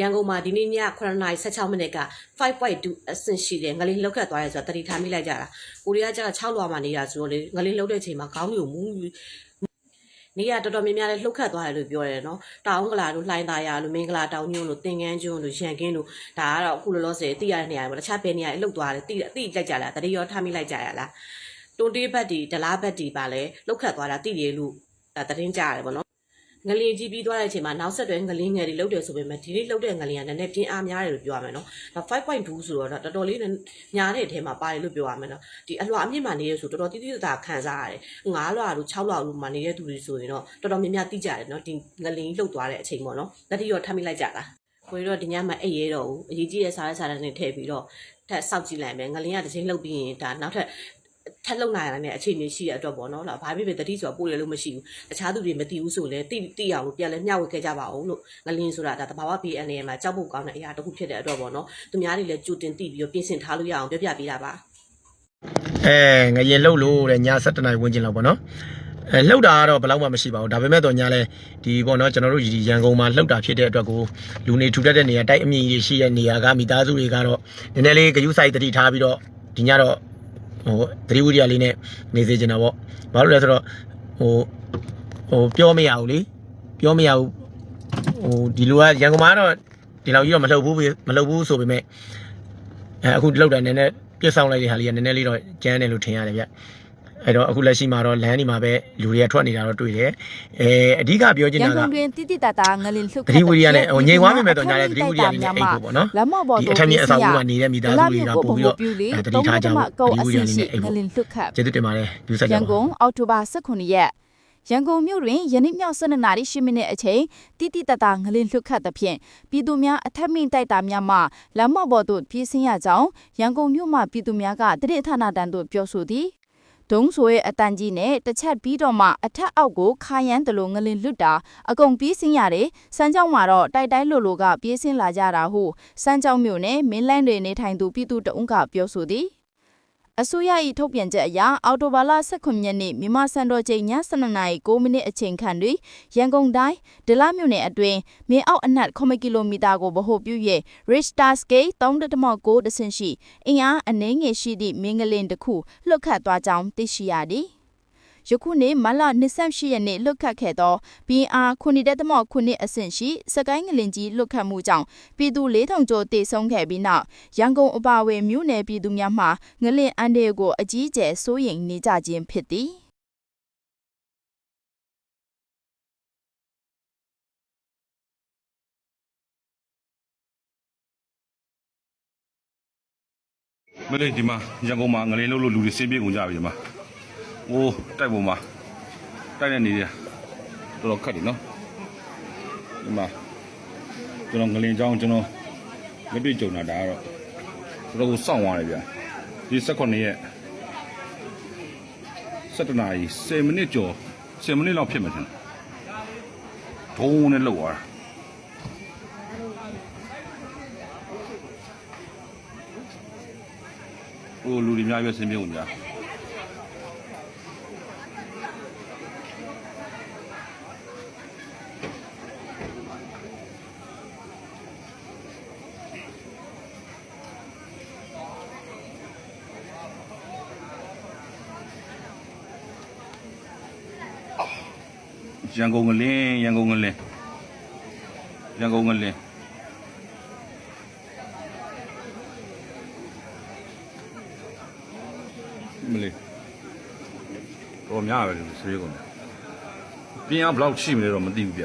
ရန်ကုန်မှာဒီနေ့ည9:16မိနစ်က5.2အဆင့်ရှိတယ်ငလင်းလောက်ခတ်သွားရဲဆိုတာတတိထားမိလိုက်ကြတာကိုရီးယားကျတော့6လွာမှာနေတာဆိုတော့လေငလင်းလောက်တဲ့ချိန်မှာခေါင်းတွေကိုမူးပြီးနေရတော်တော်များများလည်းလှုပ်ခတ်သွားတယ်လို့ပြောတယ်နော်တောင်ကလာတို့လှိုင်းသားရတို့မင်္ဂလာတောင်ညွန့်တို့သင်္ကန်းကျွန်းတို့ရန်ကင်းတို့ဒါကတော့အခုလောလောဆယ်သိရတဲ့နေရာတွေပေါ့တခြားဘယ်နေရာတွေလှုပ်သွားတယ်သိသိလိုက်ကြလားတတိရောထားမိလိုက်ကြရလားတွန်တေးဘက်တီဒလားဘက်တီပါလဲလှုပ်ခတ်သွားတာသိတယ်လို့ဒါသတင်းကြရတယ်ပေါ့နော် ငလင်ကြီးပြီးသွားတဲ့အချိန်မှာနောက်ဆက်တွဲငလင်ငယ်တွေလှုပ်တယ်ဆိုပေမဲ့ဒီနေ့လှုပ်တဲ့ငလင်ကနည်းနည်းပြင်းအားများတယ်လို့ပြောရမယ်နော်။ဒါ5.2ဆိုတော့ဒါတော်တော်လေးညားတဲ့အထဲမှာပါတယ်လို့ပြောရမယ်နော်။ဒီအလွှာအမြင့်မှနေရဆိုတော်တော်တိတိကျကျခံစားရတယ်။9လွှာတို့6လွှာတို့မှနေတဲ့သူတွေဆိုရင်တော့တော်တော်များများသိကြတယ်နော်။ဒီငလင်လှုပ်သွားတဲ့အချိန်ပေါ့နော်။လက်တိရောထပ်မိလိုက်ကြလား။ကိုရီတော့ဒီညမှာအိပ်ရဲတော့ဘူး။အရေးကြီးတဲ့စားရစားတဲ့နဲ့ထည့်ပြီးတော့ထပ်စောက်ကြည့်လိုက်မယ်။ငလင်ကတစ်ချိန်လှုပ်ပြီးရင်ဒါနောက်ထပ် ထက်လုံနိုင်ရတဲ့အခြေအနေရှိတဲ့အတွက်ပေါ့နော်။ဘာဖြစ်ဖြစ်တတိဆိုပို့ရလို့မရှိဘူး။တခြားသူတွေမသိဘူးဆိုလည်းတိတိအောင်လို့ပြန်လဲမျှဝေခဲ့ကြပါအောင်လို့ငလင်းဆိုတာဒါတဘာဝ BN ရဲ့မှာကြောက်ဖို့ကောင်းတဲ့အရာတစ်ခုဖြစ်တဲ့အတွက်ပေါ့နော်။သူများတွေလည်းကြိုတင်သိပြီးတော့ပြင်ဆင်ထားလို့ရအောင်ပြောပြပေးတာပါ။အဲငရင်လှုပ်လို့တဲ့ည7နာရီဝန်းကျင်လောက်ပေါ့နော်အဲလှုပ်တာကတော့ဘယ်တော့မှမရှိပါဘူးဒါပေမဲ့တော့ညလဲဒီပေါ့နော်ကျွန်တော်တို့ဒီရန်ကုန်မှာလှုပ်တာဖြစ်တဲ့အတွက်ကိုလူနေထူထပ်တဲ့နေရာတိုက်အမြင့်ကြီးရှိတဲ့နေရာကမိသားစုတွေကတော့နည်းနည်းလေးဂယုစိုက်တတိထားပြီးတော့ဒီညတော့ ဟိုသတိဝိရိယလေးနဲ့နေစေချင်တာပေါ့ဘာလို့လဲဆိုတော့ဟိုဟိုပြောမရဘူးလေပြောမရဘူးဟိုဒီလိုကရန်ကုန်မှာတော့ဒီလောက်ကြီးတော့မလှုပ်ဘူးမလှုပ်ဘူးဆိုပေမဲ့အဲအခုလှုပ်တာနည်းနည်းပြစ်ဆောင်လိုက်တဲ့ဟာလေးကနည်းနည်းလေးတော့ကျန်းတယ်လို့ထင်ရတယ်ဗျ အဲ့တော့အခုလက်ရှိမှာတော့လမ်းဒီမှာပဲလူတွေကထွက်နေတာတော့တွေ့တယ်အဲအဓိကပြောချင်ရန်တာကကုန်တွင်တိတိတတာငလင်လှုပ်သတိဝိရိယနဲ့ဟိုငြိမ်သွားမိမဲ့တော့ညာတဲ့သတိဝိရိယလေးနဲ့အိတ်ဖို့ပေါ့နော်လမ်းမော်ပေါ်ဒီသို့အထက်မြင့်အဆောက်အဦမှာနေတဲ့မိသားစုတွေကပို့ပြီးတော့ပြုလေအဲတတိထားကြဖို့ကုသတ်တိအဝိစီရိယလေးရှိနဲ့အိတ်ငဖို့လင်လှုပ်ခတ်ကျေးဇူးတင်ပါတယ်ယူဆက်ကြရပါန်ကုန်အောက်တိုဘာ18ရက်ရန်ကုန်မြို့တွင်ယနေ့မြောက်12နာရီ10မိနစ်အချိန်တိတိတတာငလင်လှုပ်ခတ်သဖြင့်ပြည်သူများအထက်မြင့်တိုက်တာများမှလမ်းမော်ပေါ်သို့ပြေးဆင်းရကြောင်းရန်ကုန်မြို့မှပြည်သူများကတတိဌာနတန်းသို့ပြောဆိုသည် ဒုံဆိုရဲ့အတန်ကြီးနဲ့တစ်ချက်ပြီးတော့မှအထက်အောက်ကိုခါရမ်းတလို့ငလင်လွတ်တာအကုန်ပြေးဆင်းရတယ်စမ်းကြောင်းမှာတော့တိုက်တိုင်းလိုလိုကပြေးဆင်းလာကြတာဟုစမ်းကြောင်းမြို့နယ်မင်းလန်းတွေနေထိုင်သူပြည်သူတအုံးကပြောဆိုသည် အစိုးရ၏ထုတ်ပြန်ချက်အရအော်တိုဘာလ18ရက်နေ့မြန်မာစံတော်ချိန်ည7:00နာရီ9မိနစ်အချိန်ခန့်တွင်ရန်ကုန်တိုင်းဒလမြို့နယ်အတွင်းမင်းအောက်အနက်9ကီလိုမီတာကိုဗဟိုပြု၍ Richter scale 3.9ဒဆင့်ရှိအင်အားအနည်းငယ်ရှိသည့်မင်းကလင်တစ်ခုလှုပ်ခတ်သွားကြောင်းသိရှိရသည် ယခုနေ့မလ28ရက်နေ့လွတ်ခတ်ခဲ့သော BR 9.9အဆင့်ရှိစကိုင်းငလင်ကြီးလွတ်ခတ်မှုကြောင့်ပြည်သူ4000ကျော်တေဆုံးခဲ့ပြီးနောက်ရန်ကုန်အပါအဝင်မြို့နယ်ပြည်သူများမှငလင်အန်တဲ့ကိုအကြီးအကျယ်စိုးရိမ်နေကြခြင်းဖြစ်သည်မလေးဒီမှာရန်ကုန်မှာငလင်းလုံးလို့လူတွေစင်းပြေးကုန်ကြပြီဒီမှာ။ အိုးတိုက်ပေါ်မှာတိုက်နေနေတယ်တော်တော်ခက်တယ်နော်။ဒီမှာကျွန်တော်ငလင်းချောင်းကျွန်တော်လက်တွေ့ကြုံတာဒါကတော့တော်တော်ကိုစောင့်သွားတယ်ဗျာ။ဒီ18ရက်7နာရီ10မိနစ်ကျော်10မိနစ်လောက်ဖြစ်မှာထင်တယ်။ဒုံးနဲ့လောက်သွားတာ။ဟိုလူတွေအများကြီးပဲစင်းပြေးကု ရန်ကုန်ကလင်းရန်ကုန်ကလင်းရန်ကုန်ကလင်းမလေးတော့များပဲလို့ဆွေးကုန်တယ်ပြင်းအားဘယ်လောက်ရှိမလဲတော့မသိဘူးဗျ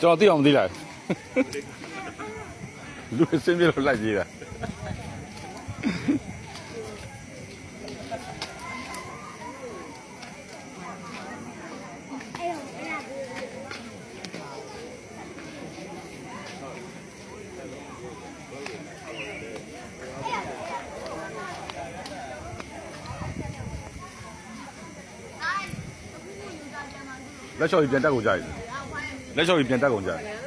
ကျွန်တော်သိအောင်မသိလိုက်လူစင်းပြလို့လိုက်ကြီးတာလက်ချော်ကြီးပြန်တက်ကုန်ကြပြီလက်ချော်ကြီး ပြန်တက်ကုန်ကြပြီ